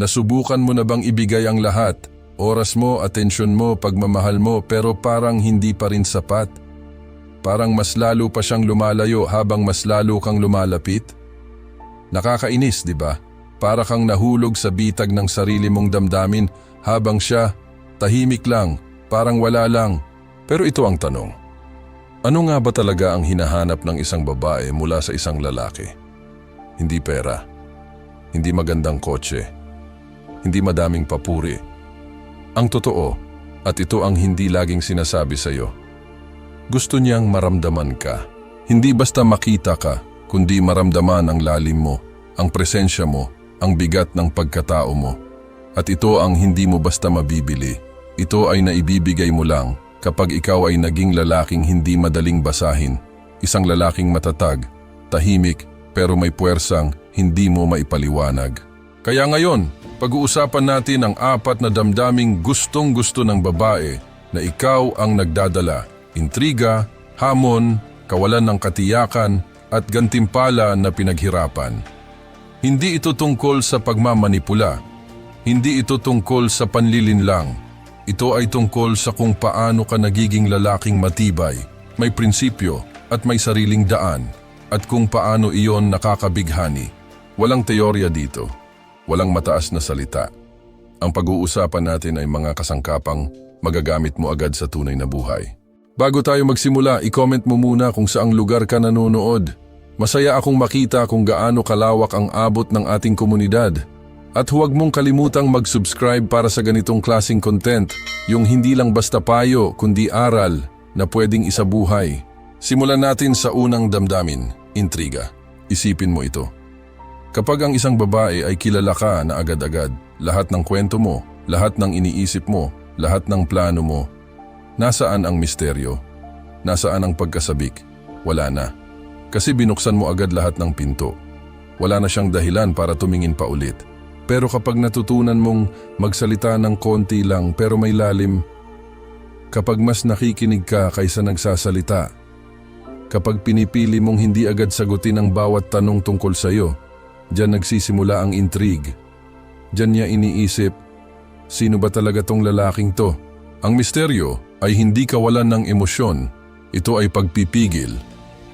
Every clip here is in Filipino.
Nasubukan mo na bang ibigay ang lahat? Oras mo, atensyon mo, pagmamahal mo pero parang hindi pa rin sapat? Parang mas lalo pa siyang lumalayo habang mas lalo kang lumalapit? Nakakainis, di ba? Para kang nahulog sa bitag ng sarili mong damdamin habang siya tahimik lang, parang wala lang. Pero ito ang tanong. Ano nga ba talaga ang hinahanap ng isang babae mula sa isang lalaki? Hindi pera. Hindi magandang kotse. Hindi madaming papuri. Ang totoo, at ito ang hindi laging sinasabi sa iyo. Gusto niyang maramdaman ka. Hindi basta makita ka, kundi maramdaman ang lalim mo, ang presensya mo, ang bigat ng pagkatao mo. At ito ang hindi mo basta mabibili. Ito ay naibibigay mo lang kapag ikaw ay naging lalaking hindi madaling basahin. Isang lalaking matatag, tahimik, pero may puwersang hindi mo maipaliwanag. Kaya ngayon, pag-uusapan natin ang apat na damdaming gustong gusto ng babae na ikaw ang nagdadala. Intriga, hamon, kawalan ng katiyakan, at gantimpala na pinaghirapan. Hindi ito tungkol sa pagmamanipula. Hindi ito tungkol sa panlilinlang. Ito ay tungkol sa kung paano ka nagiging lalaking matibay, may prinsipyo at may sariling daan, at kung paano iyon nakakabighani. Walang teorya dito. Walang mataas na salita. Ang pag-uusapan natin ay mga kasangkapang magagamit mo agad sa tunay na buhay. Bago tayo magsimula, i-comment mo muna kung saang lugar ka nanonood. Masaya akong makita kung gaano kalawak ang abot ng ating komunidad. At huwag mong kalimutang mag-subscribe para sa ganitong klasing content, yung hindi lang basta payo kundi aral na pwedeng isabuhay. Simulan natin sa unang damdamin, intriga. Isipin mo ito. Kapag ang isang babae ay kilala ka na agad-agad, lahat ng kwento mo, lahat ng iniisip mo, lahat ng plano mo, nasaan ang misteryo? Nasaan ang pagkasabik? Wala na. Kasi binuksan mo agad lahat ng pinto. Wala na siyang dahilan para tumingin pa ulit. Pero kapag natutunan mong magsalita ng konti lang pero may lalim, kapag mas nakikinig ka kaysa nagsasalita, kapag pinipili mong hindi agad sagutin ang bawat tanong tungkol sa iyo, diyan nagsisimula ang intrigue. Diyan niya iniisip, sino ba talaga tong lalaking to? Ang misteryo ay hindi kawalan ng emosyon. Ito ay pagpipigil.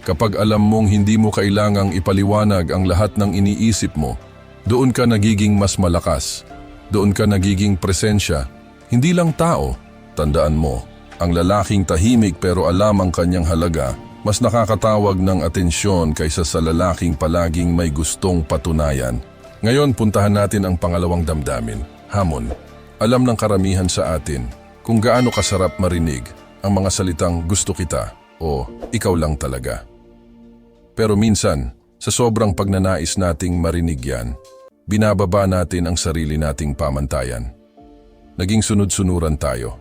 Kapag alam mong hindi mo kailangang ipaliwanag ang lahat ng iniisip mo, doon ka nagiging mas malakas. Doon ka nagiging presensya. Hindi lang tao. Tandaan mo, ang lalaking tahimik pero alam ang kanyang halaga, mas nakakatawag ng atensyon kaysa sa lalaking palaging may gustong patunayan. Ngayon puntahan natin ang pangalawang damdamin, hamon. Alam ng karamihan sa atin kung gaano kasarap marinig ang mga salitang gusto kita o ikaw lang talaga. Pero minsan, sa sobrang pagnanais nating marinig yan, binababa natin ang sarili nating pamantayan. Naging sunod-sunuran tayo.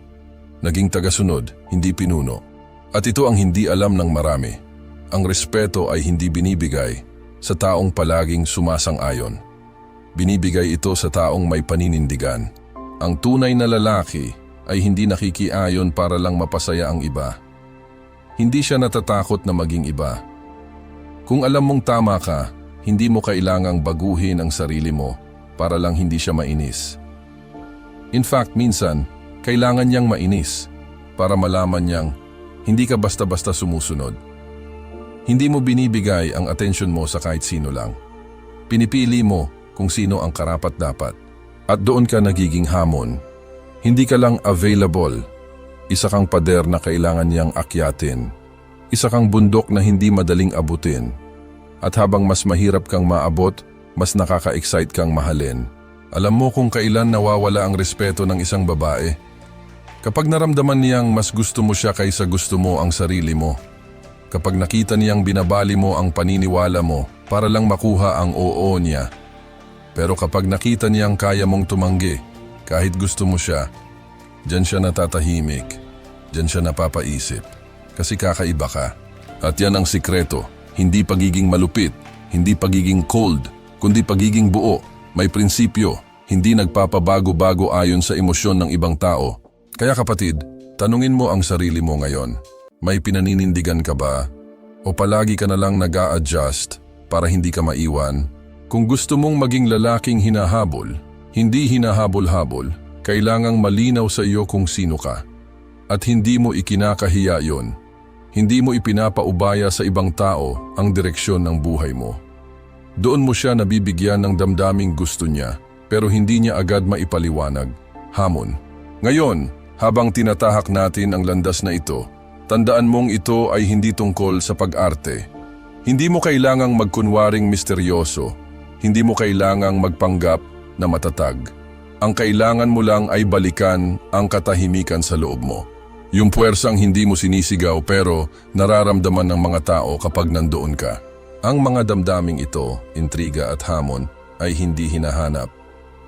Naging tagasunod, hindi pinuno. At ito ang hindi alam ng marami. Ang respeto ay hindi binibigay sa taong palaging sumasang-ayon. Binibigay ito sa taong may paninindigan. Ang tunay na lalaki ay hindi nakikiayon para lang mapasaya ang iba. Hindi siya natatakot na maging iba. Kung alam mong tama ka, hindi mo kailangang baguhin ang sarili mo para lang hindi siya mainis. In fact, minsan, kailangan niyang mainis para malaman niyang hindi ka basta-basta sumusunod. Hindi mo binibigay ang atensyon mo sa kahit sino lang. Pinipili mo kung sino ang karapat-dapat at doon ka nagiging hamon. Hindi ka lang available. Isa kang pader na kailangan niyang akyatin. Isa kang bundok na hindi madaling abutin. At habang mas mahirap kang maabot, mas nakaka-excite kang mahalin. Alam mo kung kailan nawawala ang respeto ng isang babae? Kapag naramdaman niyang mas gusto mo siya kaysa gusto mo ang sarili mo. Kapag nakita niyang binabali mo ang paniniwala mo para lang makuha ang oo niya. Pero kapag nakita niyang kaya mong tumanggi, kahit gusto mo siya, dyan siya natatahimik, dyan siya napapaisip. Kasi kakaiba ka. At yan ang sikreto, hindi pagiging malupit, hindi pagiging cold, kundi pagiging buo, may prinsipyo, hindi nagpapabago-bago ayon sa emosyon ng ibang tao. Kaya kapatid, tanungin mo ang sarili mo ngayon. May pinaninindigan ka ba? O palagi ka na lang nag adjust para hindi ka maiwan? Kung gusto mong maging lalaking hinahabol, Hindi hinahabol-habol, kailangang malinaw sa iyo kung sino ka. At hindi mo ikinakahiya yon. Hindi mo ipinapaubaya sa ibang tao ang direksyon ng buhay mo. Doon mo siya nabibigyan ng damdaming gusto niya, pero hindi niya agad maipaliwanag. Hamon. Ngayon, habang tinatahak natin ang landas na ito, tandaan mong ito ay hindi tungkol sa pag-arte. Hindi mo kailangang magkunwaring misteryoso. Hindi mo kailangang magpanggap na matatag. Ang kailangan mo lang ay balikan ang katahimikan sa loob mo. Yung puwersang hindi mo sinisigaw pero nararamdaman ng mga tao kapag nandoon ka. Ang mga damdaming ito, intriga at hamon, ay hindi hinahanap.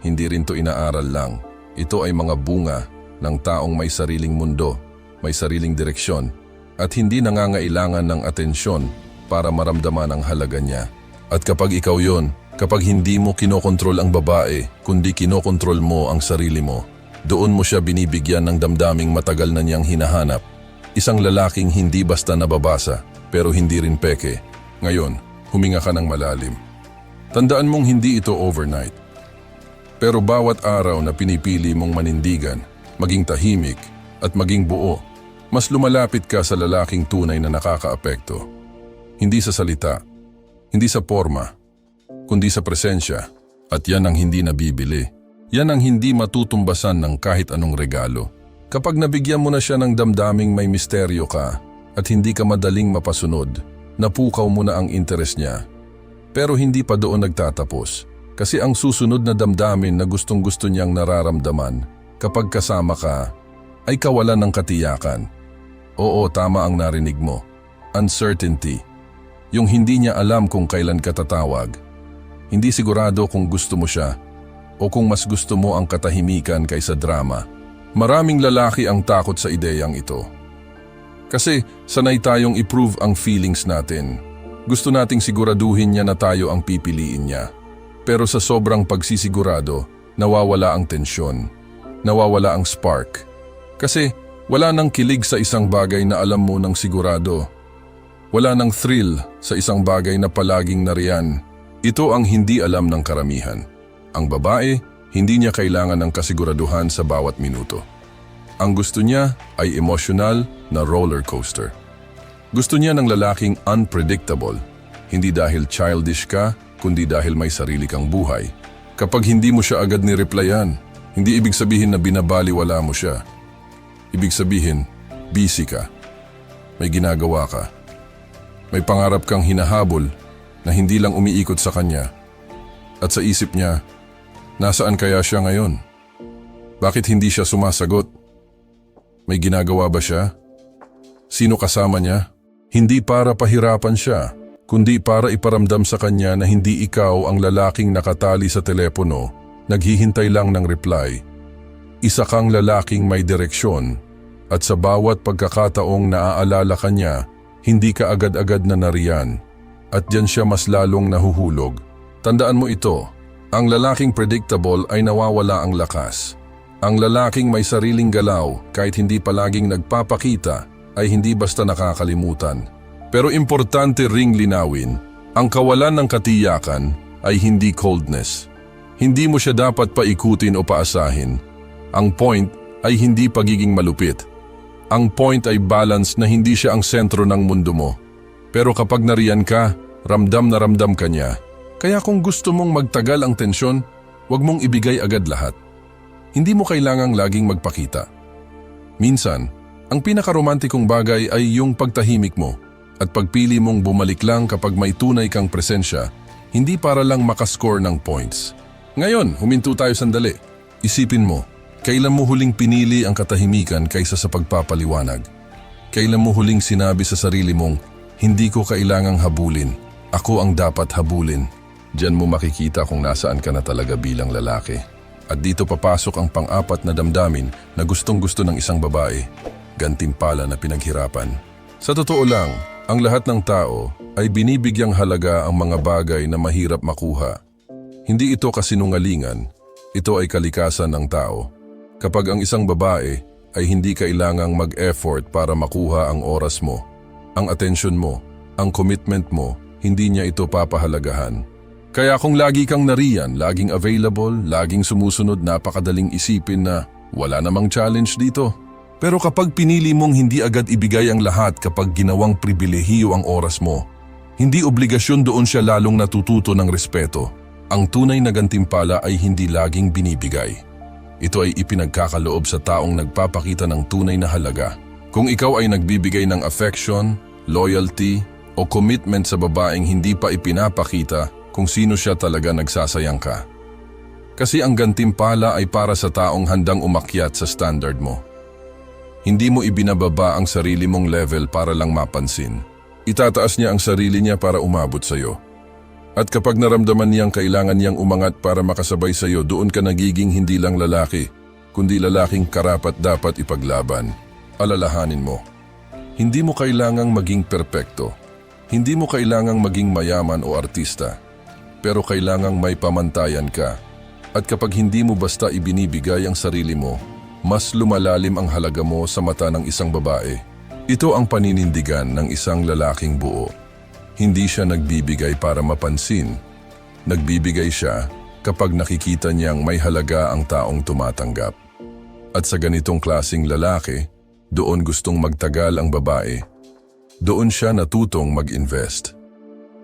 Hindi rin to inaaral lang. Ito ay mga bunga ng taong may sariling mundo, may sariling direksyon, at hindi nangangailangan ng atensyon para maramdaman ang halaga niya. At kapag ikaw yon, kapag hindi mo kinokontrol ang babae, kundi kinokontrol mo ang sarili mo, doon mo siya binibigyan ng damdaming matagal na niyang hinahanap. Isang lalaking hindi basta nababasa, pero hindi rin peke. Ngayon, huminga ka ng malalim. Tandaan mong hindi ito overnight. Pero bawat araw na pinipili mong manindigan, maging tahimik, at maging buo, mas lumalapit ka sa lalaking tunay na nakakaapekto. Hindi sa salita, hindi sa forma, kundi sa presensya. At yan ang hindi nabibili. Yan ang hindi matutumbasan ng kahit anong regalo. Kapag nabigyan mo na siya ng damdaming may misteryo ka at hindi ka madaling mapasunod, napukaw mo na ang interes niya. Pero hindi pa doon nagtatapos. Kasi ang susunod na damdamin na gustong gusto niyang nararamdaman kapag kasama ka ay kawalan ng katiyakan. Oo, tama ang narinig mo. Uncertainty. Yung hindi niya alam kung kailan ka tatawag. Hindi sigurado kung gusto mo siya o kung mas gusto mo ang katahimikan kaysa drama. Maraming lalaki ang takot sa ideyang ito. Kasi sanay tayong i-prove ang feelings natin. Gusto nating siguraduhin niya na tayo ang pipiliin niya. Pero sa sobrang pagsisigurado, nawawala ang tensyon. Nawawala ang spark. Kasi wala nang kilig sa isang bagay na alam mo ng sigurado. Wala nang thrill sa isang bagay na palaging nariyan. Ito ang hindi alam ng karamihan. Ang babae, hindi niya kailangan ng kasiguraduhan sa bawat minuto. Ang gusto niya ay emotional na roller coaster. Gusto niya ng lalaking unpredictable, hindi dahil childish ka, kundi dahil may sarili kang buhay. Kapag hindi mo siya agad ni-replyan, hindi ibig sabihin na binabaliwala mo siya. Ibig sabihin, busy ka. May ginagawa ka. May pangarap kang hinahabol na hindi lang umiikot sa kanya. At sa isip niya, nasaan kaya siya ngayon? Bakit hindi siya sumasagot? May ginagawa ba siya? Sino kasama niya? Hindi para pahirapan siya, kundi para iparamdam sa kanya na hindi ikaw ang lalaking nakatali sa telepono, naghihintay lang ng reply. Isa kang lalaking may direksyon at sa bawat pagkakataong naaalala ka niya, hindi ka agad-agad na nariyan at diyan siya mas lalong nahuhulog. Tandaan mo ito, ang lalaking predictable ay nawawala ang lakas. Ang lalaking may sariling galaw kahit hindi palaging nagpapakita ay hindi basta nakakalimutan. Pero importante ring linawin, ang kawalan ng katiyakan ay hindi coldness. Hindi mo siya dapat paikutin o paasahin. Ang point ay hindi pagiging malupit. Ang point ay balance na hindi siya ang sentro ng mundo mo. Pero kapag nariyan ka, ramdam na ramdam ka niya. Kaya kung gusto mong magtagal ang tensyon, huwag mong ibigay agad lahat. Hindi mo kailangang laging magpakita. Minsan, ang pinakaromantikong bagay ay yung pagtahimik mo at pagpili mong bumalik lang kapag may tunay kang presensya, hindi para lang makascore ng points. Ngayon, huminto tayo sandali. Isipin mo, kailan mo huling pinili ang katahimikan kaysa sa pagpapaliwanag? Kailan mo huling sinabi sa sarili mong, hindi ko kailangang habulin, ako ang dapat habulin. Diyan mo makikita kung nasaan ka na talaga bilang lalaki. At dito papasok ang pang-apat na damdamin na gustong gusto ng isang babae, gantimpala na pinaghirapan. Sa totoo lang, ang lahat ng tao ay binibigyang halaga ang mga bagay na mahirap makuha. Hindi ito kasinungalingan, ito ay kalikasan ng tao. Kapag ang isang babae ay hindi kailangang mag-effort para makuha ang oras mo, ang atensyon mo, ang commitment mo, hindi niya ito papahalagahan. Kaya kung lagi kang nariyan, laging available, laging sumusunod, napakadaling isipin na wala namang challenge dito. Pero kapag pinili mong hindi agad ibigay ang lahat kapag ginawang pribilehiyo ang oras mo, hindi obligasyon doon siya lalong natututo ng respeto. Ang tunay na gantimpala ay hindi laging binibigay. Ito ay ipinagkakaloob sa taong nagpapakita ng tunay na halaga. Kung ikaw ay nagbibigay ng affection, loyalty, o commitment sa babaeng hindi pa ipinapakita kung sino siya talaga nagsasayang ka. Kasi ang gantimpala ay para sa taong handang umakyat sa standard mo. Hindi mo ibinababa ang sarili mong level para lang mapansin. Itataas niya ang sarili niya para umabot sa iyo. At kapag naramdaman niyang kailangan niyang umangat para makasabay sa iyo, doon ka nagiging hindi lang lalaki, kundi lalaking karapat dapat ipaglaban. Alalahanin mo. Hindi mo kailangang maging perpekto. Hindi mo kailangang maging mayaman o artista. Pero kailangang may pamantayan ka. At kapag hindi mo basta ibinibigay ang sarili mo, mas lumalalim ang halaga mo sa mata ng isang babae. Ito ang paninindigan ng isang lalaking buo. Hindi siya nagbibigay para mapansin. Nagbibigay siya kapag nakikita niyang may halaga ang taong tumatanggap. At sa ganitong klasing lalaki, doon gustong magtagal ang babae. Doon siya natutong mag-invest.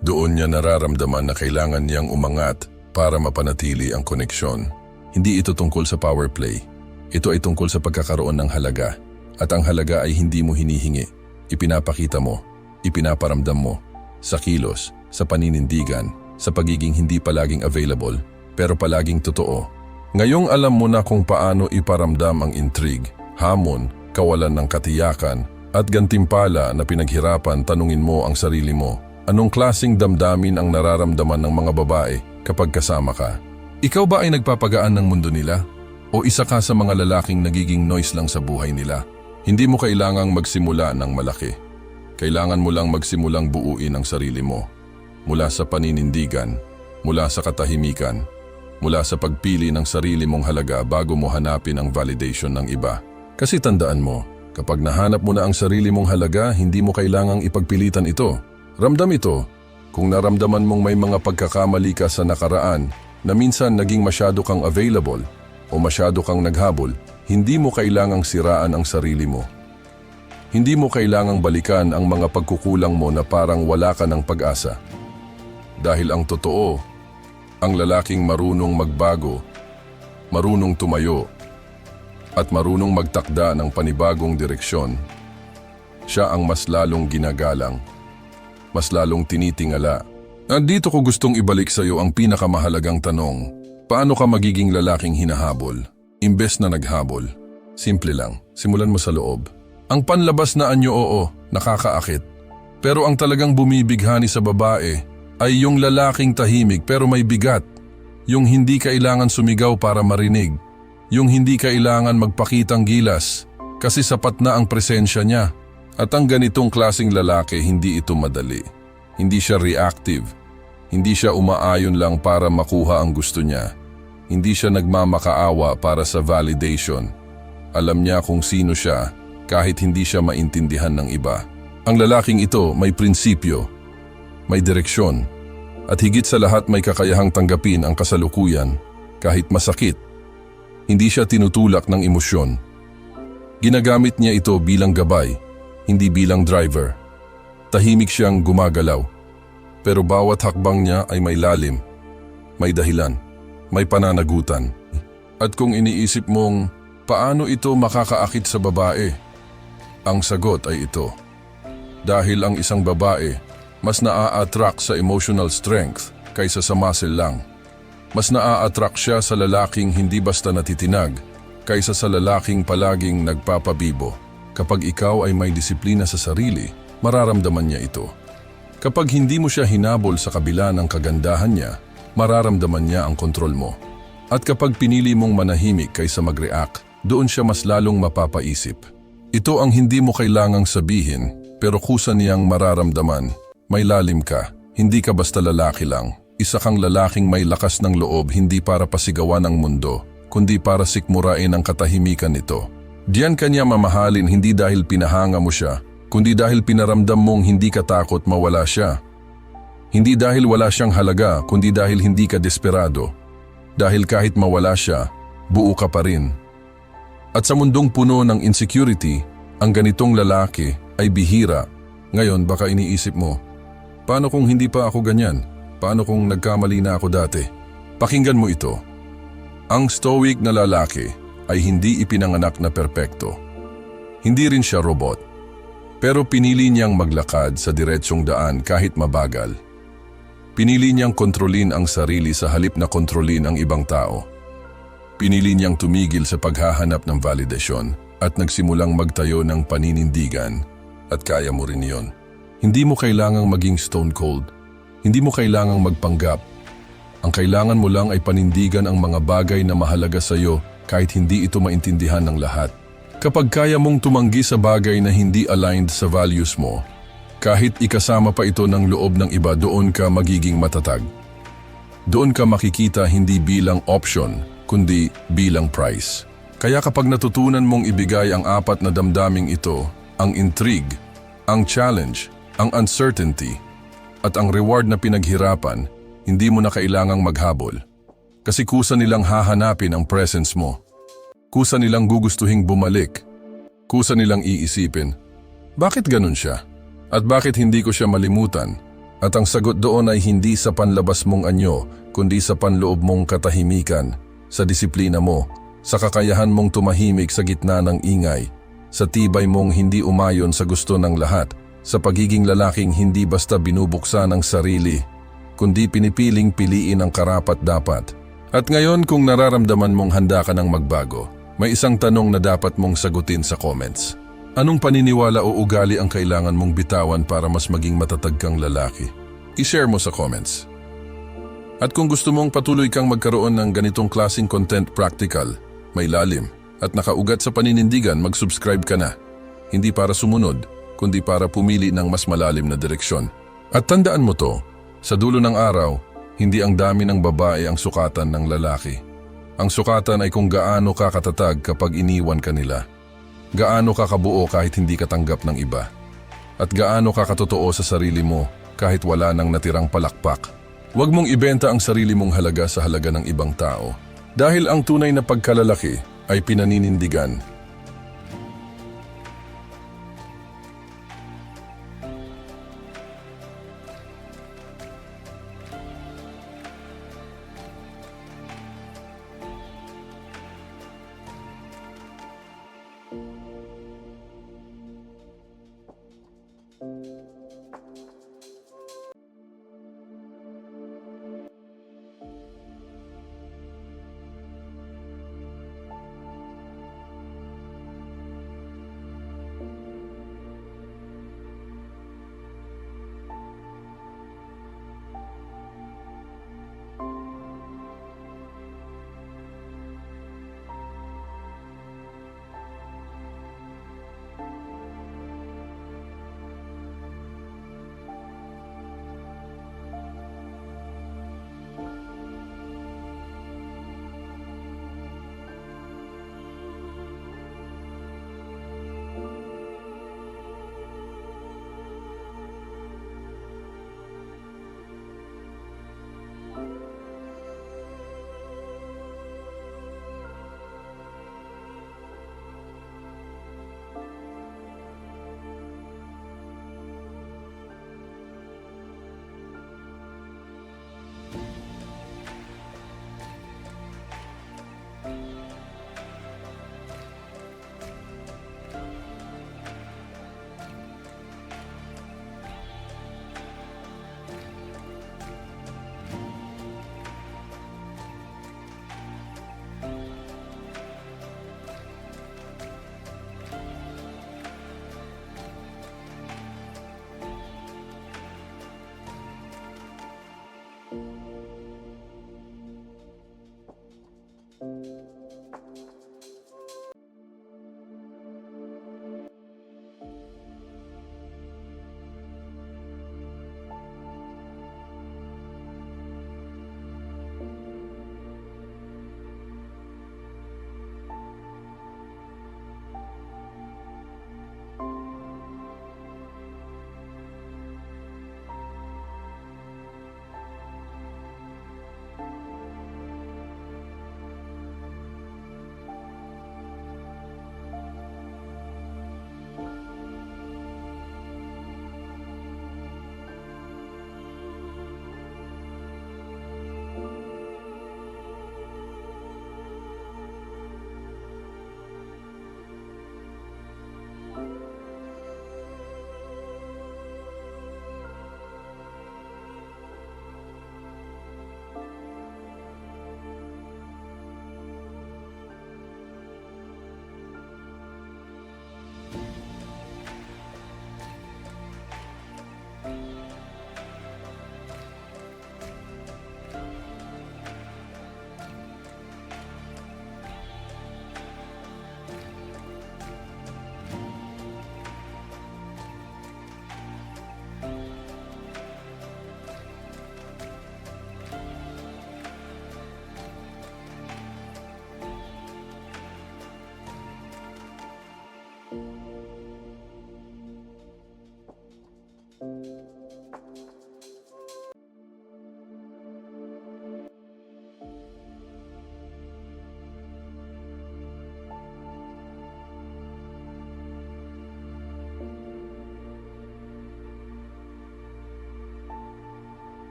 Doon niya nararamdaman na kailangan niyang umangat para mapanatili ang koneksyon. Hindi ito tungkol sa power play. Ito ay tungkol sa pagkakaroon ng halaga. At ang halaga ay hindi mo hinihingi. Ipinapakita mo, ipinaparamdam mo, sa kilos, sa paninindigan, sa pagiging hindi palaging available, pero palaging totoo. Ngayong alam mo na kung paano iparamdam ang intrigue, hamon, kawalan ng katiyakan, at gantimpala na pinaghirapan tanungin mo ang sarili mo, anong klasing damdamin ang nararamdaman ng mga babae kapag kasama ka? Ikaw ba ay nagpapagaan ng mundo nila? O isa ka sa mga lalaking nagiging noise lang sa buhay nila? Hindi mo kailangang magsimula ng malaki. Kailangan mo lang magsimulang buuin ang sarili mo. Mula sa paninindigan, mula sa katahimikan, mula sa pagpili ng sarili mong halaga bago mo hanapin ang validation ng iba. Kasi tandaan mo, kapag nahanap mo na ang sarili mong halaga, hindi mo kailangang ipagpilitan ito. Ramdam ito. Kung naramdaman mong may mga pagkakamali ka sa nakaraan na minsan naging masyado kang available o masyado kang naghabol, hindi mo kailangang siraan ang sarili mo. Hindi mo kailangang balikan ang mga pagkukulang mo na parang wala ka ng pag-asa. Dahil ang totoo, ang lalaking marunong magbago, marunong tumayo, at marunong magtakda ng panibagong direksyon, siya ang mas lalong ginagalang, mas lalong tinitingala. At dito ko gustong ibalik sa iyo ang pinakamahalagang tanong, paano ka magiging lalaking hinahabol, imbes na naghabol? Simple lang, simulan mo sa loob. Ang panlabas na anyo oo, nakakaakit. Pero ang talagang bumibighani sa babae ay yung lalaking tahimik pero may bigat. Yung hindi kailangan sumigaw para marinig. Yung hindi kailangan magpakitang gilas kasi sapat na ang presensya niya. At ang ganitong klasing lalaki, hindi ito madali. Hindi siya reactive. Hindi siya umaayon lang para makuha ang gusto niya. Hindi siya nagmamakaawa para sa validation. Alam niya kung sino siya kahit hindi siya maintindihan ng iba. Ang lalaking ito may prinsipyo, may direksyon, at higit sa lahat may kakayahang tanggapin ang kasalukuyan kahit masakit. Hindi siya tinutulak ng emosyon. Ginagamit niya ito bilang gabay, hindi bilang driver. Tahimik siyang gumagalaw, pero bawat hakbang niya ay may lalim, may dahilan, may pananagutan. At kung iniisip mong paano ito makakaakit sa babae, ang sagot ay ito. Dahil ang isang babae mas naa-attract sa emotional strength kaysa sa muscle lang. Mas naa-attract siya sa lalaking hindi basta natitinag kaysa sa lalaking palaging nagpapabibo. Kapag ikaw ay may disiplina sa sarili, mararamdaman niya ito. Kapag hindi mo siya hinabol sa kabila ng kagandahan niya, mararamdaman niya ang kontrol mo. At kapag pinili mong manahimik kaysa mag-react, doon siya mas lalong mapapaisip. Ito ang hindi mo kailangang sabihin, pero kusa niyang mararamdaman. May lalim ka, hindi ka basta lalaki lang. Isa kang lalaking may lakas ng loob hindi para pasigawan ang mundo, kundi para sikmurain ang katahimikan nito. Diyan kanya mamahalin hindi dahil pinahanga mo siya, kundi dahil pinaramdam mong hindi ka takot mawala siya. Hindi dahil wala siyang halaga, kundi dahil hindi ka desperado. Dahil kahit mawala siya, buo ka pa rin. At sa mundong puno ng insecurity, ang ganitong lalaki ay bihira. Ngayon baka iniisip mo, paano kung hindi pa ako ganyan? Paano kung nagkamali na ako dati? Pakinggan mo ito. Ang stoic na lalaki ay hindi ipinanganak na perpekto. Hindi rin siya robot. Pero pinili niyang maglakad sa diretsyong daan kahit mabagal. Pinili niyang kontrolin ang sarili sa halip na kontrolin ang ibang tao. Pinili niyang tumigil sa paghahanap ng validasyon at nagsimulang magtayo ng paninindigan at kaya mo rin yon. Hindi mo kailangang maging stone cold. Hindi mo kailangang magpanggap. Ang kailangan mo lang ay panindigan ang mga bagay na mahalaga sa iyo kahit hindi ito maintindihan ng lahat. Kapag kaya mong tumanggi sa bagay na hindi aligned sa values mo, kahit ikasama pa ito ng loob ng iba, doon ka magiging matatag. Doon ka makikita hindi bilang option, kundi bilang price. Kaya kapag natutunan mong ibigay ang apat na damdaming ito, ang intrigue, ang challenge, ang uncertainty, at ang reward na pinaghirapan, hindi mo na kailangang maghabol. Kasi kusa nilang hahanapin ang presence mo. Kusa nilang gugustuhing bumalik. Kusa nilang iisipin, bakit ganun siya? At bakit hindi ko siya malimutan? At ang sagot doon ay hindi sa panlabas mong anyo, kundi sa panloob mong katahimikan, sa disiplina mo, sa kakayahan mong tumahimik sa gitna ng ingay, sa tibay mong hindi umayon sa gusto ng lahat, sa pagiging lalaking hindi basta binubuksan ang sarili, kundi pinipiling piliin ang karapat dapat. At ngayon kung nararamdaman mong handa ka ng magbago, may isang tanong na dapat mong sagutin sa comments. Anong paniniwala o ugali ang kailangan mong bitawan para mas maging matatag kang lalaki? I-share mo sa comments. At kung gusto mong patuloy kang magkaroon ng ganitong klasing content practical, may lalim, at nakaugat sa paninindigan, mag-subscribe ka na. Hindi para sumunod, kundi para pumili ng mas malalim na direksyon. At tandaan mo to, sa dulo ng araw, hindi ang dami ng babae ang sukatan ng lalaki. Ang sukatan ay kung gaano ka katatag kapag iniwan ka nila. Gaano ka kabuo kahit hindi ka tanggap ng iba. At gaano ka katotoo sa sarili mo kahit wala nang natirang palakpak. Huwag mong ibenta ang sarili mong halaga sa halaga ng ibang tao. Dahil ang tunay na pagkalalaki ay pinaninindigan